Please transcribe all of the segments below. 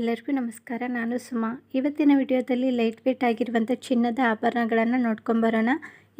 ಎಲ್ಲರಿಗೂ ನಮಸ್ಕಾರ. ನಾನು ಸುಮಾ. ಇವತ್ತಿನ ವಿಡಿಯೋದಲ್ಲಿ ಲೈಟ್ ವೇಟ್ ಆಗಿರುವಂಥ ಚಿನ್ನದ ಆಭರಣಗಳನ್ನು ನೋಡ್ಕೊಂಬರೋಣ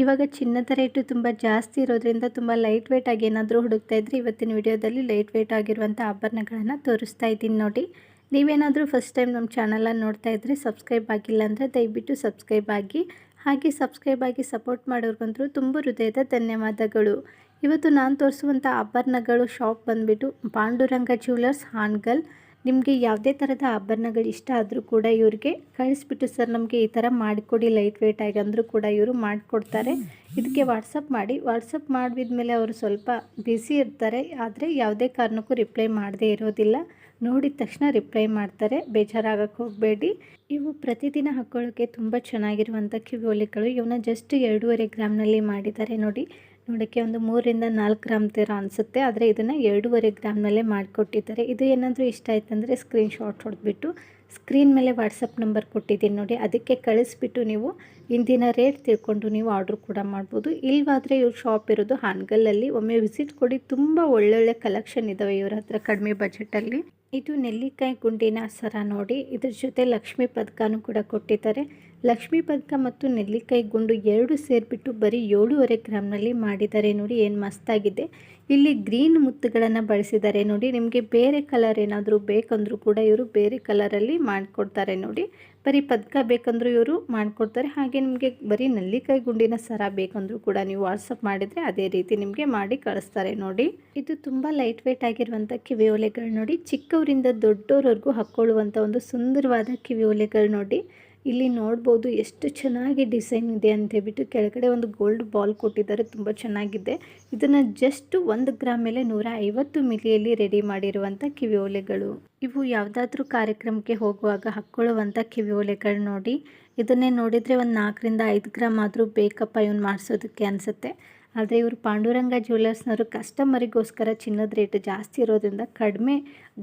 ಇವಾಗ ಚಿನ್ನದ ರೇಟು ತುಂಬ ಜಾಸ್ತಿ ಇರೋದ್ರಿಂದ ತುಂಬ ಲೈಟ್ ವೇಟ್ ಆಗಿ ಏನಾದರೂ ಹುಡುಕ್ತಾ ಇವತ್ತಿನ ವಿಡಿಯೋದಲ್ಲಿ ಲೈಟ್ ವೇಟ್ ಆಗಿರುವಂಥ ಆಭರಣಗಳನ್ನು ತೋರಿಸ್ತಾ ಇದ್ದೀನಿ ನೋಡಿ. ನೀವೇನಾದರೂ ಫಸ್ಟ್ ಟೈಮ್ ನಮ್ಮ ಚಾನಲನ್ನು ನೋಡ್ತಾ ಇದ್ದರೆ ಸಬ್ಸ್ಕ್ರೈಬ್ ಆಗಿಲ್ಲ ಅಂದರೆ ದಯವಿಟ್ಟು ಸಬ್ಸ್ಕ್ರೈಬ್ ಆಗಿ. ಹಾಗೆ ಸಬ್ಸ್ಕ್ರೈಬ್ ಆಗಿ ಸಪೋರ್ಟ್ ಮಾಡೋರ್ಗಂತೂ ತುಂಬ ಹೃದಯದ ಧನ್ಯವಾದಗಳು. ಇವತ್ತು ನಾನು ತೋರಿಸುವಂಥ ಆಭರಣಗಳು ಶಾಪ್ ಬಂದುಬಿಟ್ಟು ಪಾಂಡುರಂಗ ಜ್ಯುವೆಲರ್ಸ್ ಹಾನ್ಗಲ್ ನಿಮಗೆ ಯಾವುದೇ ಥರದ ಆಭರಣಗಳು ಇಷ್ಟ ಆದರೂ ಕೂಡ ಇವ್ರಿಗೆ ಕಳಿಸ್ಬಿಟ್ಟು ಸರ್ ನಮಗೆ ಈ ಥರ ಮಾಡಿಕೊಡಿ ಲೈಟ್ ವೆಯ್ಟ್ ಆಗಿ ಅಂದರೂ ಕೂಡ ಇವರು ಮಾಡಿಕೊಡ್ತಾರೆ. ಇದಕ್ಕೆ ವಾಟ್ಸಪ್ ಮಾಡಿ. ವಾಟ್ಸಪ್ ಮಾಡಿದ್ಮೇಲೆ ಅವರು ಸ್ವಲ್ಪ ಬ್ಯುಸಿ ಇರ್ತಾರೆ. ಆದರೆ ಯಾವುದೇ ಕಾರಣಕ್ಕೂ ರಿಪ್ಲೈ ಮಾಡದೇ ಇರೋದಿಲ್ಲ. ನೋಡಿದ ತಕ್ಷಣ ರಿಪ್ಲೈ ಮಾಡ್ತಾರೆ. ಬೇಜಾರಾಗಕ್ಕೆ ಹೋಗಬೇಡಿ. ಇವು ಪ್ರತಿದಿನ ಹಾಕ್ಕೊಳ್ಳೋಕ್ಕೆ ತುಂಬ ಚೆನ್ನಾಗಿರುವಂಥ ಕಿವಿಯೋಲಿಗಳು ಇವನ್ನ ಜಸ್ಟ್ ಎರಡೂವರೆ ಗ್ರಾಮ್ನಲ್ಲಿ ಮಾಡಿದ್ದಾರೆ ನೋಡಿ. ನೋಡೋಕ್ಕೆ ಒಂದು ಮೂರಿಂದ ನಾಲ್ಕು ಗ್ರಾಮ್ ಥರ ಅನಿಸುತ್ತೆ. ಆದರೆ ಇದನ್ನು ಎರಡೂವರೆ ಗ್ರಾಮ್ನಲ್ಲೇ ಮಾಡಿಕೊಟ್ಟಿದ್ದಾರೆ. ಇದು ಏನಾದರೂ ಇಷ್ಟ ಆಯ್ತಂದರೆ ಸ್ಕ್ರೀನ್ ಶಾಟ್ ಹೊಡೆದ್ಬಿಟ್ಟು ಸ್ಕ್ರೀನ್ ಮೇಲೆ ವಾಟ್ಸಪ್ ನಂಬರ್ ಕೊಟ್ಟಿದ್ದೀನಿ ನೋಡಿ. ಅದಕ್ಕೆ ಕಳಿಸ್ಬಿಟ್ಟು ನೀವು ಇಂದಿನ ರೇಟ್ ತಿಳ್ಕೊಂಡು ನೀವು ಆರ್ಡ್ರ್ ಕೂಡ ಮಾಡ್ಬೋದು. ಇಲ್ವಾದರೆ ಇವ್ರ ಶಾಪ್ ಇರೋದು ಹಾನ್ಗಲ್ಲಲ್ಲಿ. ಒಮ್ಮೆ ವಿಸಿಟ್ ಕೊಡಿ. ತುಂಬ ಒಳ್ಳೊಳ್ಳೆ ಕಲೆಕ್ಷನ್ ಇದ್ದಾವೆ ಇವ್ರ ಹತ್ರ ಕಡಿಮೆ ಬಜೆಟಲ್ಲಿ ಇದು ನೆಲ್ಲಿಕಾಯಿ ಗುಂಡಿನ ಸರ ನೋಡಿ. ಇದ್ರ ಜೊತೆ ಲಕ್ಷ್ಮೀ ಪದಕನೂ ಕೂಡ ಕೊಟ್ಟಿದ್ದಾರೆ. ಲಕ್ಷ್ಮೀ ಪದಕ ಮತ್ತು ನೆಲ್ಲಿಕಾಯಿ ಗುಂಡು ಎರಡು ಸೇರಿಬಿಟ್ಟು ಬರೀ ಏಳೂವರೆ ಗ್ರಾಮ್ನಲ್ಲಿ ಮಾಡಿದ್ದಾರೆ ನೋಡಿ ಏನು ಮಸ್ತಾಗಿದೆ. ಇಲ್ಲಿ ಗ್ರೀನ್ ಮುತ್ತುಗಳನ್ನು ಬಳಸಿದ್ದಾರೆ ನೋಡಿ. ನಿಮಗೆ ಬೇರೆ ಕಲರ್ ಏನಾದರೂ ಬೇಕಂದರೂ ಕೂಡ ಇವರು ಬೇರೆ ಕಲರಲ್ಲಿ ಮಾಡಿಕೊಡ್ತಾರೆ ನೋಡಿ. ಬರೀ ಪದಕ ಬೇಕಂದ್ರೂ ಇವರು ಮಾಡಿಕೊಡ್ತಾರೆ. ಹಾಗೆ ನಿಮಗೆ ಬರೀ ನೆಲ್ಲಿಕಾಯಿ ಗುಂಡಿನ ಸರ ಬೇಕಂದರೂ ಕೂಡ ನೀವು ವಾಟ್ಸಪ್ ಮಾಡಿದರೆ ಅದೇ ರೀತಿ ನಿಮಗೆ ಮಾಡಿ ಕಳಿಸ್ತಾರೆ ನೋಡಿ. ಇದು ತುಂಬ ಲೈಟ್ ವೇಟ್ ಆಗಿರುವಂಥ ಕಿವಿ ಓಲೆಗಳು ನೋಡಿ. ಚಿಕ್ಕವರಿಂದ ದೊಡ್ಡವರವರೆಗೂ ಹಾಕ್ಕೊಳ್ಳುವಂಥ ಒಂದು ಸುಂದರವಾದ ಕಿವಿ ಓಲೆಗಳು ನೋಡಿ. ಇಲ್ಲಿ ನೋಡ್ಬೋದು ಎಷ್ಟು ಚೆನ್ನಾಗಿ ಡಿಸೈನ್ ಇದೆ ಅಂತ ಹೇಳ್ಬಿಟ್ಟು ಕೆಳಗಡೆ ಒಂದು ಗೋಲ್ಡ್ ಬಾಲ್ ಕೊಟ್ಟಿದ್ದಾರೆ, ತುಂಬ ಚೆನ್ನಾಗಿದೆ. ಇದನ್ನು ಜಸ್ಟ್ ಒಂದು ಗ್ರಾಮ್ ಮೇಲೆ ನೂರ ಐವತ್ತು ಮಿಲಿಯಲ್ಲಿ ರೆಡಿ ಮಾಡಿರುವಂಥ ಕಿವಿ ಓಲೆಗಳು. ಇವು ಯಾವುದಾದ್ರೂ ಕಾರ್ಯಕ್ರಮಕ್ಕೆ ಹೋಗುವಾಗ ಹಾಕ್ಕೊಳ್ಳುವಂಥ ಕಿವಿ ಓಲೆಗಳು ನೋಡಿ. ಇದನ್ನೇ ನೋಡಿದರೆ ಒಂದು ನಾಲ್ಕರಿಂದ ಐದು ಗ್ರಾಮ್ ಆದರೂ ಬೇಕಪ್ಪ ಇವನು ಮಾಡಿಸೋದಕ್ಕೆ ಅನಿಸುತ್ತೆ. ಆದರೆ ಇವರು ಪಾಂಡುರಂಗ ಜ್ಯುವೆಲ್ಲರ್ಸ್ನವರು ಕಸ್ಟಮರಿಗೋಸ್ಕರ ಚಿನ್ನದ ರೇಟ್ ಜಾಸ್ತಿ ಇರೋದ್ರಿಂದ ಕಡಿಮೆ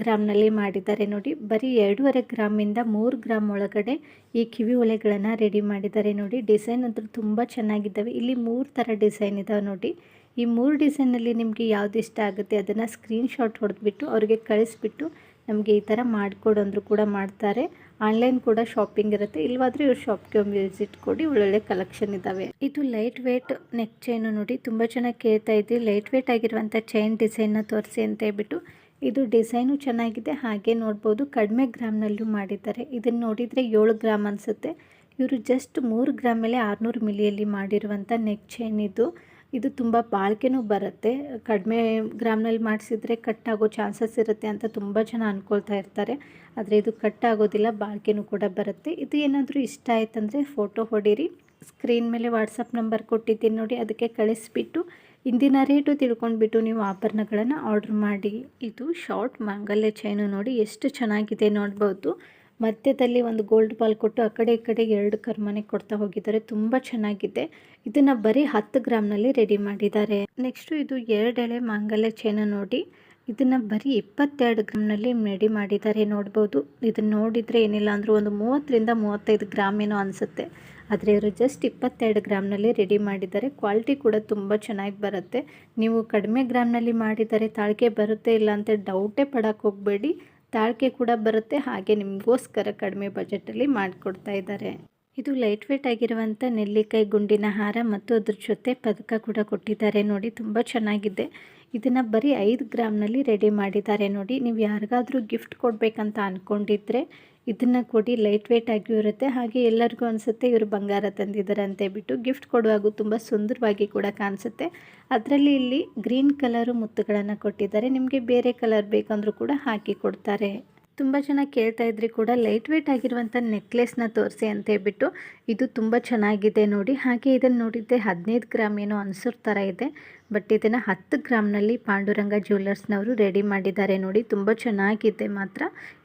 ಗ್ರಾಮ್ನಲ್ಲಿ ಮಾಡಿದ್ದಾರೆ. ನೋಡಿ, ಬರೀ ಎರಡೂವರೆ ಗ್ರಾಮಿಂದ ಮೂರು ಗ್ರಾಮ್ ಒಳಗಡೆ ಈ ಕಿವಿ ಒಲೆಗಳನ್ನು ರೆಡಿ ಮಾಡಿದ್ದಾರೆ. ನೋಡಿ, ಡಿಸೈನ್ ಅಂತೂ ತುಂಬ ಚೆನ್ನಾಗಿದ್ದಾವೆ. ಇಲ್ಲಿ ಮೂರು ಥರ ಡಿಸೈನ್ ಇದಾವೆ. ನೋಡಿ, ಈ ಮೂರು ಡಿಸೈನಲ್ಲಿ ನಿಮಗೆ ಯಾವುದು ಇಷ್ಟ ಆಗುತ್ತೆ ಅದನ್ನು ಸ್ಕ್ರೀನ್ಶಾಟ್ ಹೊಡೆದ್ಬಿಟ್ಟು ಅವ್ರಿಗೆ ಕಳಿಸ್ಬಿಟ್ಟು ನಮಗೆ ಈ ಥರ ಮಾಡಿಕೊಡು ಅಂದರೂ ಕೂಡ ಮಾಡ್ತಾರೆ. ಆನ್ಲೈನ್ ಕೂಡ ಶಾಪಿಂಗ್ ಇರುತ್ತೆ. ಇಲ್ಲವಾದ್ರೆ ಇವ್ರ ಶಾಪ್ಗೆ ಒಮ್ಮೆ ವಿಸಿಟ್ ಕೊಡಿ. ಒಳ್ಳೊಳ್ಳೆ ಕಲೆಕ್ಷನ್ ಇದ್ದಾವೆ ಇದು ಲೈಟ್ ವೇಟ್ ನೆಕ್ ಚೈನು ನೋಡಿ ತುಂಬ ಚೆನ್ನಾಗಿ ಕೇಳ್ತಾ ಇದ್ದೀವಿ ಲೈಟ್ ವೇಟ್ ಆಗಿರುವಂಥ ಚೈನ್ ಡಿಸೈನ್ನ ತೋರಿಸಿ ಅಂತ ಹೇಳ್ಬಿಟ್ಟು ಇದು ಡಿಸೈನು ಚೆನ್ನಾಗಿದೆ. ಹಾಗೆ ನೋಡ್ಬೋದು ಕಡಿಮೆ ಗ್ರಾಮ್ನಲ್ಲೂ ಮಾಡಿದ್ದಾರೆ. ಇದನ್ನು ನೋಡಿದರೆ ಏಳು ಗ್ರಾಮ್ ಅನಿಸುತ್ತೆ. ಇವರು ಜಸ್ಟ್ ಮೂರು ಗ್ರಾಮ್ ಮೇಲೆ ಆರುನೂರು ಮಿಲಿಯಲ್ಲಿ ಮಾಡಿರುವಂಥ ನೆಕ್ ಚೈನ್ ಇದು. ಇದು ತುಂಬ ಬಾಳಿಕೆನೂ ಬರುತ್ತೆ. ಕಡಿಮೆ ಗ್ರಾಮ್ನಲ್ಲಿ ಮಾಡಿಸಿದ್ರೆ ಕಟ್ಟಾಗೋ ಚಾನ್ಸಸ್ ಇರುತ್ತೆ ಅಂತ ತುಂಬ ಜನ ಅಂದ್ಕೊಳ್ತಾ ಇರ್ತಾರೆ. ಆದರೆ ಇದು ಕಟ್ಟಾಗೋದಿಲ್ಲ, ಬಾಳಿಕೆನೂ ಕೂಡ ಬರುತ್ತೆ. ಇದು ಏನಾದರೂ ಇಷ್ಟ ಆಯ್ತಂದರೆ ಫೋಟೋ ಹೊಡೀರಿ. ಸ್ಕ್ರೀನ್ ಮೇಲೆ ವಾಟ್ಸಪ್ ನಂಬರ್ ಕೊಟ್ಟಿದ್ದೀನಿ ನೋಡಿ, ಅದಕ್ಕೆ ಕಳಿಸ್ಬಿಟ್ಟು ಇಂದಿನ ರೇಟು ತಿಳ್ಕೊಂಡ್ಬಿಟ್ಟು ನೀವು ಆಭರಣಗಳನ್ನು ಆರ್ಡ್ರ್ ಮಾಡಿ. ಇದು ಶಾರ್ಟ್ ಮಾಂಗಲ್ಯ ಚೈನು ನೋಡಿ, ಎಷ್ಟು ಚೆನ್ನಾಗಿದೆ ನೋಡ್ಬೋದು. ಮಧ್ಯದಲ್ಲಿ ಒಂದು ಗೋಲ್ಡ್ ಬಾಲ್ ಕೊಟ್ಟು ಆ ಕಡೆ ಈ ಕಡೆ ಎರಡು ಕರ್ಮನೆ ಕೊಡ್ತಾ ಹೋಗಿದ್ದಾರೆ. ತುಂಬ ಚೆನ್ನಾಗಿದೆ. ಇದನ್ನು ಬರೀ ಹತ್ತು ಗ್ರಾಮ್ನಲ್ಲಿ ರೆಡಿ ಮಾಡಿದ್ದಾರೆ. ನೆಕ್ಸ್ಟು ಇದು ಎರಡೆಳೆ ಮಾಂಗಲ್ಯ ಚೈನ ನೋಡಿ. ಇದನ್ನು ಬರೀ ಇಪ್ಪತ್ತೆರಡು ಗ್ರಾಮ್ನಲ್ಲಿ ರೆಡಿ ಮಾಡಿದ್ದಾರೆ ನೋಡ್ಬೋದು. ಇದನ್ನು ನೋಡಿದರೆ ಏನಿಲ್ಲ ಅಂದರೂ ಒಂದು ಮೂವತ್ತರಿಂದ ಮೂವತ್ತೈದು ಗ್ರಾಮ್ ಏನೋ ಅನಿಸುತ್ತೆ. ಆದರೆ ಇವರು ಜಸ್ಟ್ ಇಪ್ಪತ್ತೆರಡು ಗ್ರಾಮ್ನಲ್ಲಿ ರೆಡಿ ಮಾಡಿದ್ದಾರೆ. ಕ್ವಾಲಿಟಿ ಕೂಡ ತುಂಬ ಚೆನ್ನಾಗಿ ಬರುತ್ತೆ. ನೀವು ಕಡಿಮೆ ಗ್ರಾಮ್ನಲ್ಲಿ ಮಾಡಿದರೆ ತಾಳ್ಕೆ ಬರುತ್ತೆ ಇಲ್ಲ ಅಂತ ಡೌಟೇ ಪಡೋಕ್ಕೆ ಹೋಗಬೇಡಿ. ತಾಳ್ಕೆ ಕೂಡ ಬರುತ್ತೆ. ಹಾಗೆ ನಿಮಗೋಸ್ಕರ ಕಡಿಮೆ ಬಜೆಟಲ್ಲಿ ಮಾಡಿಕೊಡ್ತಾ ಇದ್ದಾರೆ. ಇದು ಲೈಟ್ ವೇಟ್ ಆಗಿರುವಂಥ ನೆಲ್ಲಿಕಾಯಿ ಗುಂಡಿನ ಹಾರ ಮತ್ತು ಅದ್ರ ಜೊತೆ ಪದಕ ಕೂಡ ಕೊಟ್ಟಿದ್ದಾರೆ. ನೋಡಿ, ತುಂಬ ಚೆನ್ನಾಗಿದೆ. ಇದನ್ನು ಬರೀ ಐದು ಗ್ರಾಮ್ನಲ್ಲಿ ರೆಡಿ ಮಾಡಿದ್ದಾರೆ. ನೋಡಿ, ನೀವು ಯಾರಿಗಾದರೂ ಗಿಫ್ಟ್ ಕೊಡಬೇಕಂತ ಅಂದ್ಕೊಂಡಿದ್ರೆ ಇದನ್ನು ಕೊಡಿ ಲೈಟ್ ವೇಟ್ ಆಗಿಯೂ ಇರುತ್ತೆ ಹಾಗೆ ಎಲ್ಲರಿಗೂ ಅನಿಸುತ್ತೆ ಇವರು ಬಂಗಾರ ತಂದಿದ್ದಾರೆ ಅಂತ ಹೇಳ್ಬಿಟ್ಟು ಗಿಫ್ಟ್ ಕೊಡುವಾಗ ತುಂಬ ಸುಂದರವಾಗಿ ಕೂಡ ಕಾಣಿಸುತ್ತೆ. ಅದರಲ್ಲಿ ಇಲ್ಲಿ ಗ್ರೀನ್ ಕಲರು ಮುತ್ತುಗಳನ್ನು ಕೊಟ್ಟಿದ್ದಾರೆ. ನಿಮಗೆ ಬೇರೆ ಕಲರ್ ಬೇಕಂದ್ರೂ ಕೂಡ ಹಾಕಿ ಕೊಡ್ತಾರೆ. ತುಂಬ ಜನ ಕೇಳ್ತಾ ಇದ್ರಿ ಕೂಡ ಲೈಟ್ ವೆಯ್ಟ್ ಆಗಿರುವಂಥ ನೆಕ್ಲೆಸ್ನ ತೋರಿಸಿ ಅಂತ ಹೇಳ್ಬಿಟ್ಟು, ಇದು ತುಂಬ ಚೆನ್ನಾಗಿದೆ ನೋಡಿ. ಹಾಗೆ ಇದನ್ನು ನೋಡಿದ್ದೆ ಹದಿನೈದು ಗ್ರಾಮ್ ಏನೋ ಅನ್ಸೋ ಥರ ಇದೆ. ಬಟ್ ಇದನ್ನು ಹತ್ತು ಗ್ರಾಮ್ನಲ್ಲಿ ಪಾಂಡುರಂಗ ಜ್ಯುವೆಲ್ಲರ್ಸ್ನವರು ರೆಡಿ ಮಾಡಿದ್ದಾರೆ ನೋಡಿ. ತುಂಬ ಚೆನ್ನಾಗಿದೆ ಮಾತ್ರ.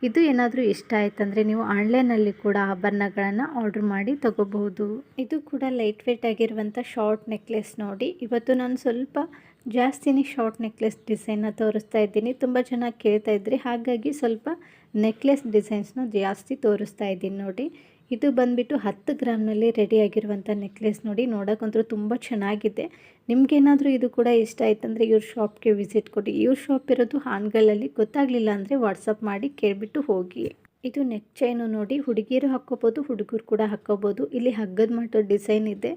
ಇದು ಏನಾದರೂ ಇಷ್ಟ ಆಯ್ತಂದರೆ ನೀವು ಆನ್ಲೈನಲ್ಲಿ ಕೂಡ ಆಭರಣಗಳನ್ನು ಆರ್ಡ್ರ್ ಮಾಡಿ ತಗೋಬಹುದು. ಇದು ಕೂಡ ಲೈಟ್ ವೆಯ್ಟ್ ಆಗಿರುವಂಥ ಶಾರ್ಟ್ ನೆಕ್ಲೆಸ್ ನೋಡಿ. ಇವತ್ತು ನಾನು ಸ್ವಲ್ಪ ಜಾಸ್ತಿನೇ ಶಾರ್ಟ್ ನೆಕ್ಲೆಸ್ ಡಿಸೈನ್ನ ತೋರಿಸ್ತಾ ಇದ್ದೀನಿ. ತುಂಬ ಚೆನ್ನಾಗಿ ಕೇಳ್ತಾ ಇದ್ರಿ. ಹಾಗಾಗಿ ಸ್ವಲ್ಪ ನೆಕ್ಲೆಸ್ ಡಿಸೈನ್ಸ್ನ ಜಾಸ್ತಿ ತೋರಿಸ್ತಾ ಇದ್ದೀನಿ ನೋಡಿ. ಇದು ಬಂದುಬಿಟ್ಟು ಹತ್ತು ಗ್ರಾಮ್ನಲ್ಲಿ ರೆಡಿ ಆಗಿರುವಂಥ ನೆಕ್ಲೆಸ್ ನೋಡಿ. ನೋಡೋಕ್ಕಂತೂ ತುಂಬ ಚೆನ್ನಾಗಿದೆ. ನಿಮಗೇನಾದರೂ ಇದು ಕೂಡ ಇಷ್ಟ ಆಯ್ತಂದರೆ ಇವ್ರ ಶಾಪ್ಗೆ ವಿಸಿಟ್ ಕೊಡಿ. ಇವ್ರ ಶಾಪ್ ಇರೋದು ಹಾನ್ಗಲಲ್ಲಿ ಗೊತ್ತಾಗಲಿಲ್ಲ ಅಂದರೆ ವಾಟ್ಸಪ್ ಮಾಡಿ ಕೇಳಿಬಿಟ್ಟು ಹೋಗಿ. ಇದು ನೆಕ್ ಚೈನು ನೋಡಿ. ಹುಡುಗಿಯರು ಹಾಕ್ಕೋಬೋದು, ಹುಡುಗರು ಕೂಡ ಹಾಕ್ಕೋಬೋದು. ಇಲ್ಲಿ ಹಗ್ಗದ ಮಟ್ಟು ಡಿಸೈನ್ ಇದೆ.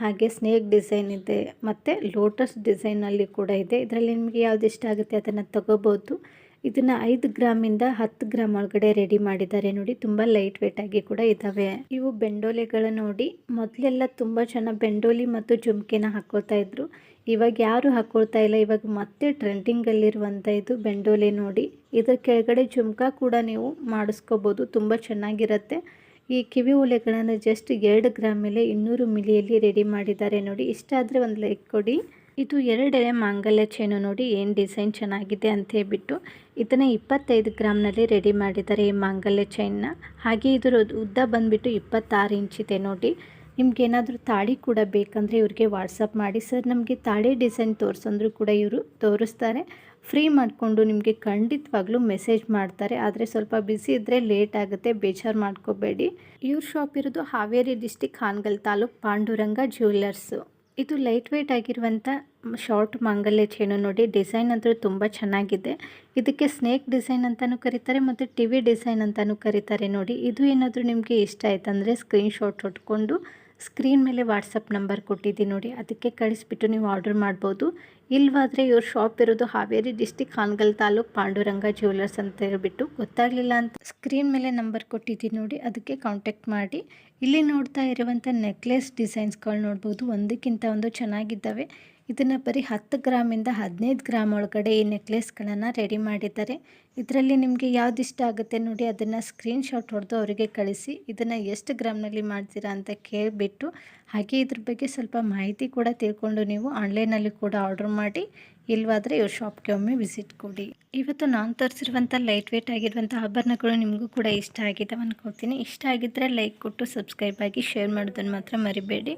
ಹಾಗೆ ಸ್ನೇಕ್ ಡಿಸೈನ್ ಇದೆ. ಮತ್ತು ಲೋಟಸ್ ಡಿಸೈನಲ್ಲಿ ಕೂಡ ಇದೆ. ಇದರಲ್ಲಿ ನಿಮಗೆ ಯಾವ್ದು ಇಷ್ಟ ಆಗುತ್ತೆ ಅದನ್ನು ತಗೋಬೋದು. ಇದನ್ನು ಐದು ಗ್ರಾಮಿಂದ ಹತ್ತು ಗ್ರಾಮ್ ಒಳಗಡೆ ರೆಡಿ ಮಾಡಿದ್ದಾರೆ. ನೋಡಿ, ತುಂಬ ಲೈಟ್ ವೇಟ್ ಆಗಿ ಕೂಡ ಇದ್ದಾವೆ ಇವು ಬೆಂಡೋಲೆಗಳ ನೋಡಿ, ಮೊದಲೆಲ್ಲ ತುಂಬ ಜನ ಬೆಂಡೋಲಿ ಮತ್ತು ಜುಮ್ಕೆನ ಹಾಕೋತಾ ಇದ್ರು. ಇವಾಗ ಯಾರು ಹಾಕೊಳ್ತಾ ಇಲ್ಲ, ಇವಾಗ ಮತ್ತೆ ಟ್ರೆಂಡಿಂಗಲ್ಲಿರುವಂಥ ಇದು ಬೆಂಡೋಲೆ ನೋಡಿ. ಇದರ ಕೆಳಗಡೆ ಜುಮ್ಕಾ ಕೂಡ ನೀವು ಮಾಡಿಸ್ಕೋಬೋದು, ತುಂಬ ಚೆನ್ನಾಗಿರುತ್ತೆ. ಈ ಕಿವಿ ಓಲೆಗಳನ್ನು ಜಸ್ಟ್ ಎರಡು ಗ್ರಾಮ್ ಮೇಲೆ ಇನ್ನೂರು ಮಿಲಿಯಲ್ಲಿ ರೆಡಿ ಮಾಡಿದ್ದಾರೆ ನೋಡಿ. ಇಷ್ಟ ಆದರೆ ಒಂದು ಲೈಕ್ ಕೊಡಿ. ಇದು ಎರಡೆಳೆ ಮಾಂಗಲ್ಯ ಚೈನು ನೋಡಿ ಏನು ಡಿಸೈನ್ ಚೆನ್ನಾಗಿದೆ ಅಂತ ಹೇಳ್ಬಿಟ್ಟು ಇದನ್ನು ಇಪ್ಪತ್ತೈದು ಗ್ರಾಮ್ನಲ್ಲಿ ರೆಡಿ ಮಾಡಿದ್ದಾರೆ ಈ ಮಾಂಗಲ್ಯ ಚೈನ್ನ ಹಾಗೆ ಇದರ ಉದ್ದ ಬಂದುಬಿಟ್ಟು ಇಪ್ಪತ್ತಾರು ಇಂಚಿದೆ ನೋಡಿ. ನಿಮ್ಗೆ ಏನಾದರೂ ತಾಳಿ ಕೂಡ ಬೇಕಂದರೆ ಇವ್ರಿಗೆ ವಾಟ್ಸಪ್ ಮಾಡಿ. ಸರ್, ನಮಗೆ ತಾಳಿ ಡಿಸೈನ್ ತೋರಿಸಂದ್ರೂ ಕೂಡ ಇವರು ತೋರಿಸ್ತಾರೆ. ಫ್ರೀ ಮಾಡಿಕೊಂಡು ನಿಮಗೆ ಖಂಡಿತವಾಗ್ಲೂ ಮೆಸೇಜ್ ಮಾಡ್ತಾರೆ. ಆದರೆ ಸ್ವಲ್ಪ ಬಿಸಿ ಇದ್ದರೆ ಲೇಟ್ ಆಗುತ್ತೆ, ಬೇಜಾರು ಮಾಡ್ಕೋಬೇಡಿ. ಇವ್ರ ಶಾಪ್ ಇರೋದು ಹಾವೇರಿ ಡಿಸ್ಟಿಕ್ ಹಾನ್ಗಲ್ ತಾಲೂಕ್ ಪಾಂಡುರಂಗ ಜ್ಯುವೆಲ್ಲರ್ಸು ಇದು ಲೈಟ್ ವೆಯ್ಟ್ ಆಗಿರುವಂಥ ಶಾರ್ಟ್ ಮಾಂಗಲ್ಯ ಚೇನು ನೋಡಿ ಡಿಸೈನ್ ಅಂತೂ ತುಂಬ ಚೆನ್ನಾಗಿದೆ. ಇದಕ್ಕೆ ಸ್ನೇಕ್ ಡಿಸೈನ್ ಅಂತಲೂ ಕರೀತಾರೆ ಮತ್ತು ಟಿ ವಿ ಡಿಸೈನ್ ಅಂತಲೂ ಕರೀತಾರೆ ನೋಡಿ. ಇದು ಏನಾದರೂ ನಿಮಗೆ ಇಷ್ಟ ಆಯ್ತಂದರೆ ಸ್ಕ್ರೀನ್ ಶಾಟ್ ಹೊಟ್ಕೊಂಡು ಸ್ಕ್ರೀನ್ ಮೇಲೆ ವಾಟ್ಸಪ್ ನಂಬರ್ ಕೊಟ್ಟಿದ್ದೀನಿ ನೋಡಿ, ಅದಕ್ಕೆ ಕಳಿಸ್ಬಿಟ್ಟು ನೀವು ಆರ್ಡರ್ ಮಾಡ್ಬೋದು. ಇಲ್ವಾದರೆ ಇವ್ರ ಶಾಪ್ ಇರೋದು ಹಾವೇರಿ ಡಿಸ್ಟಿಕ್ ಹಾನಗಲ್ ತಾಲೂಕ್ ಪಾಂಡುರಂಗ ಜ್ಯುವೆಲರ್ಸ್ ಅಂತ ಹೇಳ್ಬಿಟ್ಟು ಗೊತ್ತಾಗಲಿಲ್ಲ ಅಂತ. ಸ್ಕ್ರೀನ್ ಮೇಲೆ ನಂಬರ್ ಕೊಟ್ಟಿದ್ದೀನಿ ನೋಡಿ, ಅದಕ್ಕೆ ಕಾಂಟ್ಯಾಕ್ಟ್ ಮಾಡಿ. ಇಲ್ಲಿ ನೋಡ್ತಾ ಇರುವಂಥ ನೆಕ್ಲೆಸ್ ಡಿಸೈನ್ಸ್ಗಳು ನೋಡ್ಬೋದು, ಒಂದಕ್ಕಿಂತ ಒಂದು ಚೆನ್ನಾಗಿದ್ದಾವೆ. ಇದನ್ನು ಬರೀ ಹತ್ತು ಗ್ರಾಮಿಂದ ಹದಿನೈದು ಗ್ರಾಮ್ ಒಳಗಡೆ ಈ ನೆಕ್ಲೆಸ್ಗಳನ್ನು ರೆಡಿ ಮಾಡಿದ್ದಾರೆ. ಇದರಲ್ಲಿ ನಿಮಗೆ ಯಾವ್ದು ಇಷ್ಟ ಆಗುತ್ತೆ ನೋಡಿ ಅದನ್ನು ಸ್ಕ್ರೀನ್ಶಾಟ್ ಹೊಡೆದು ಅವರಿಗೆ ಕಳಿಸಿ. ಇದನ್ನು ಎಷ್ಟು ಗ್ರಾಮ್ನಲ್ಲಿ ಮಾಡ್ತೀರಾ ಅಂತ ಕೇಳಿಬಿಟ್ಟು, ಹಾಗೆ ಇದ್ರ ಬಗ್ಗೆ ಸ್ವಲ್ಪ ಮಾಹಿತಿ ಕೂಡ ತಿಳ್ಕೊಂಡು ನೀವು ಆನ್ಲೈನಲ್ಲಿ ಕೂಡ ಆರ್ಡರ್ ಮಾಡಿ, ಇಲ್ವಾದರೆ ಇವ್ರ ಶಾಪ್ಗೆ ಒಮ್ಮೆ ವಿಸಿಟ್ ಕೊಡಿ. ಇವತ್ತು ನಾನು ತೋರಿಸಿರುವಂಥ ಲೈಟ್ ವೇಟ್ ಆಗಿರುವಂಥ ಆಭರಣಗಳು ನಿಮಗೂ ಕೂಡ ಇಷ್ಟ ಆಗಿದೆ ಅಂದ್ಕೊಳ್ತೀನಿ ಇಷ್ಟ ಆಗಿದ್ದರೆ ಲೈಕ್ ಕೊಟ್ಟು ಸಬ್ಸ್ಕ್ರೈಬ್ ಆಗಿ ಶೇರ್ ಮಾಡೋದನ್ನು ಮಾತ್ರ ಮರಿಬೇಡಿ.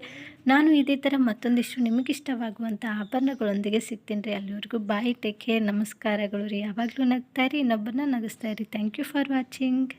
ನಾನು ಇದೇ ಥರ ಮತ್ತೊಂದಿಷ್ಟು ನಿಮಗಿಷ್ಟವಾಗುವಂಥ ಆಭರಣಗಳೊಂದಿಗೆ ಸಿಗ್ತೀನಿ ರೀ. ಅಲ್ಲಿವರೆಗೂ ಬಾಯ್ ಟೇಕ್ ಕೇರ್ ನಮಸ್ಕಾರಗಳು ರೀ. ಯಾವಾಗಲೂ ನಗ್ತಾ ರೀ ಇನ್ನೊಬ್ಬರನ್ನ ನಗಿಸ್ತಾ ಇರಿ. Thank you for watching